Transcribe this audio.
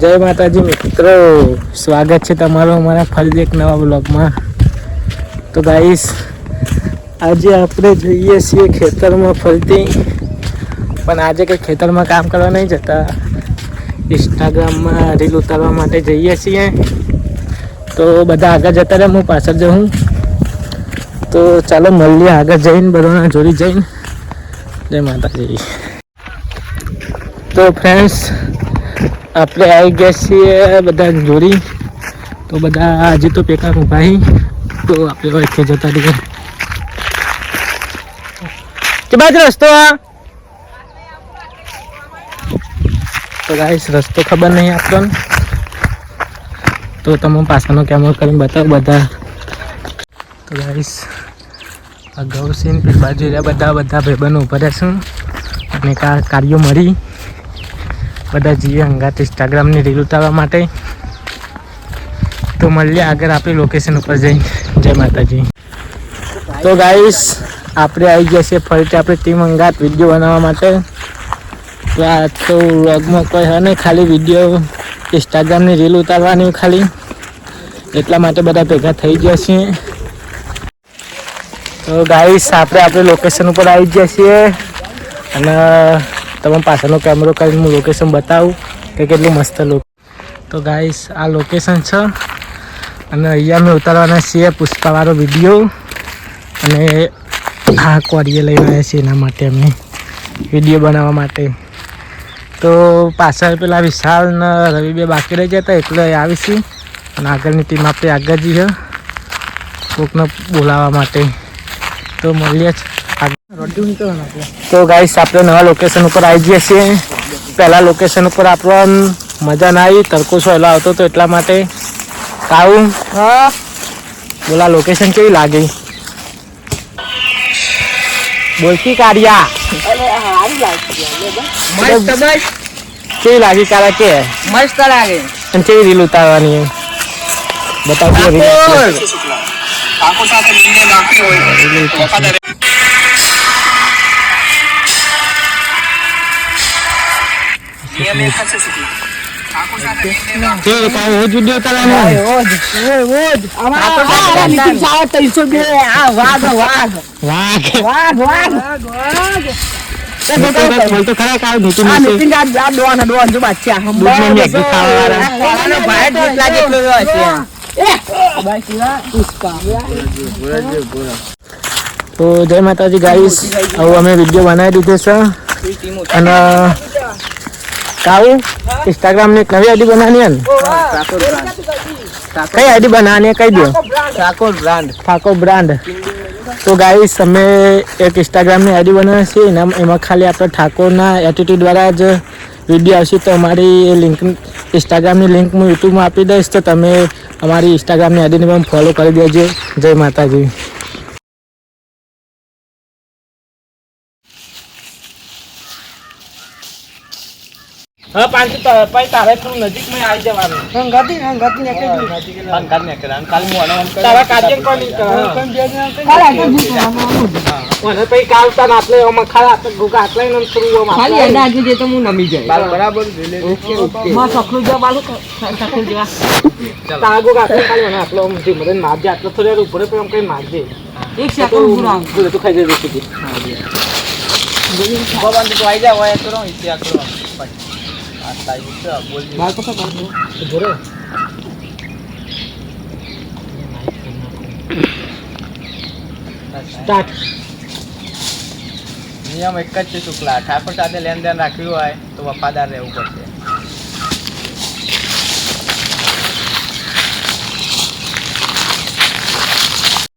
જય માતાજી મિત્રો, સ્વાગત છે તમારું અમારા ફરી એક નવા બ્લોગમાં. તો ગાઈસ આજે આપણે જઈએ છીએ ખેતરમાં ફરતી પણ આજે કંઈ ખેતરમાં કામ કરવા નહીં જતા. ઇન્સ્ટાગ્રામમાં રીલ ઉતારવા માટે જઈએ છીએ. તો બધા આગળ જતા રહે, હું પાછળ જઉં. તો ચાલો મળીએ આગળ જઈને બધાના જોડી જઈને. જય માતાજી. તો ફ્રેન્ડ્સ આપણે આવી ગયા છીએ બધા જોડી તો બધા હજી તો પેકા ભાઈ તો આપણે વચ્ચે જતા રહીએ કે બાજુ રસ્તો આ તો ગાઈસ રસ્તો ખબર નહીં આપણને તો તમે પાછળનો કેમેરો કરીને બતાવો બધા તો ગાઈસ આ ગૌસીન પેલી બાજુ રહ્યા બધા બધા ભાઈબંધો ઊભા રહેશું અને કા કાર્યો મળી બધા જઈએ હંગાત ઇન્સ્ટાગ્રામની રીલ ઉતારવા માટે. તો મળીએ આગળ આપણે લોકેશન ઉપર જઈ જય માતાજી. તો ગાઈસ આપણે આવી ગયા છીએ ફરીથી આપણે ટીમ અંગાત વીડિયો બનાવવા માટે. તો આ તો વ્લોગમાં કોઈ હોય નહીં, ખાલી વીડિયો ઇન્સ્ટાગ્રામની રીલ ઉતારવાની ખાલી. એટલા માટે બધા ભેગા થઈ ગયા છીએ. તો ગાઈસ આપણે આપણે લોકેશન ઉપર આવી ગયા છીએ. અને તમે પાછળનો કેમેરો કરીને હું લોકેશન બતાવું કે કેટલું મસ્ત લોક તો ગાઈસ આ લોકેશન છે. અને અહીંયા અમે ઉતારવાના છીએ પુષ્પાવાળો વીડિયો અને આ કોરીએ લઈ આવ્યા છીએ એના માટે અમે વીડિયો બનાવવા માટે. તો પાછળ પેલા વિશાલ ને રવિ બે બાકી રહી જતા એટલે આવીશું. અને આગળની ટીમ આપણે આગળ જઈએ કોકને બોલાવવા માટે. તો મળીએ જ. તો ગાઈસ આપણે. નવા લોકેશન ઉપર આવી ગયા છીએ. પહેલા લોકેશન ઉપર આપણો મજા ના આવી તડકો એલો આવતો હતો એટલા માટે કાવું બોલા લોકેશન કેવી લાગી? બોલકી કાઢ્યા? કેવી લાગી કાળા કે? મસ્ત લાગે. અને કેવી રીલ ઉતારવાની? બતાવજો રીલ. કેવી તો ખરા મેગી ખાવાવાળા તો જય માતાજી ગાઈસ હવે અમે વીડિયો બનાવી દીધો છે. અને કાવું ઇન્સ્ટાગ્રામની એક નવી આઈડી બનાવવાની હે ને? કઈ આઈડી બનાવવાની હે? કઈ દો. ઠાકોર બ્રાન્ડ ઠાકોર બ્રાન્ડ તો ગાઈસ અમે એક ઇન્સ્ટાગ્રામની આઈડી બનાવીએ છીએ એના એમાં ખાલી આપણે ઠાકોરના એટીટ્યુડ દ્વારા જ વીડિયો આવશે. તો અમારી એ લિંક ઇન્સ્ટાગ્રામની લિંક હું યુટ્યુબમાં આપી દઈશ. તો તમે અમારી ઇન્સ્ટાગ્રામની આઈડીને પણ ફોલો કરી દેજો. જય માતાજી. હા પાંચ પછી તારે થોડું નજીકમાં આવી જવાનું. તારા કાર્ય પણ પછી કાલ તાર આટલે આમાં ખાલી આટલે ગુગા આટલે ને આમ થોડું આમ. ખાલી એને આગળ જઈએ તો હું નમી જાય. બરાબર ઓકે ઓકે. માં સખલું જવા વાળું સખલું જવા તારા ગુગા આટલે ખાલી મને આટલો ધીમે ધીમે મારજે આટલો થોડી ઉપર પણ આમ કઈ મારજે. એક સેકન્ડ રહો. બોલે તું સુધી બાર પકડ, નિયમ એક જ છે શુક્લા. ઠાકોર સાથે લેનદેન રાખ્યું હોય તો વફાદાર રહેવું પડશે.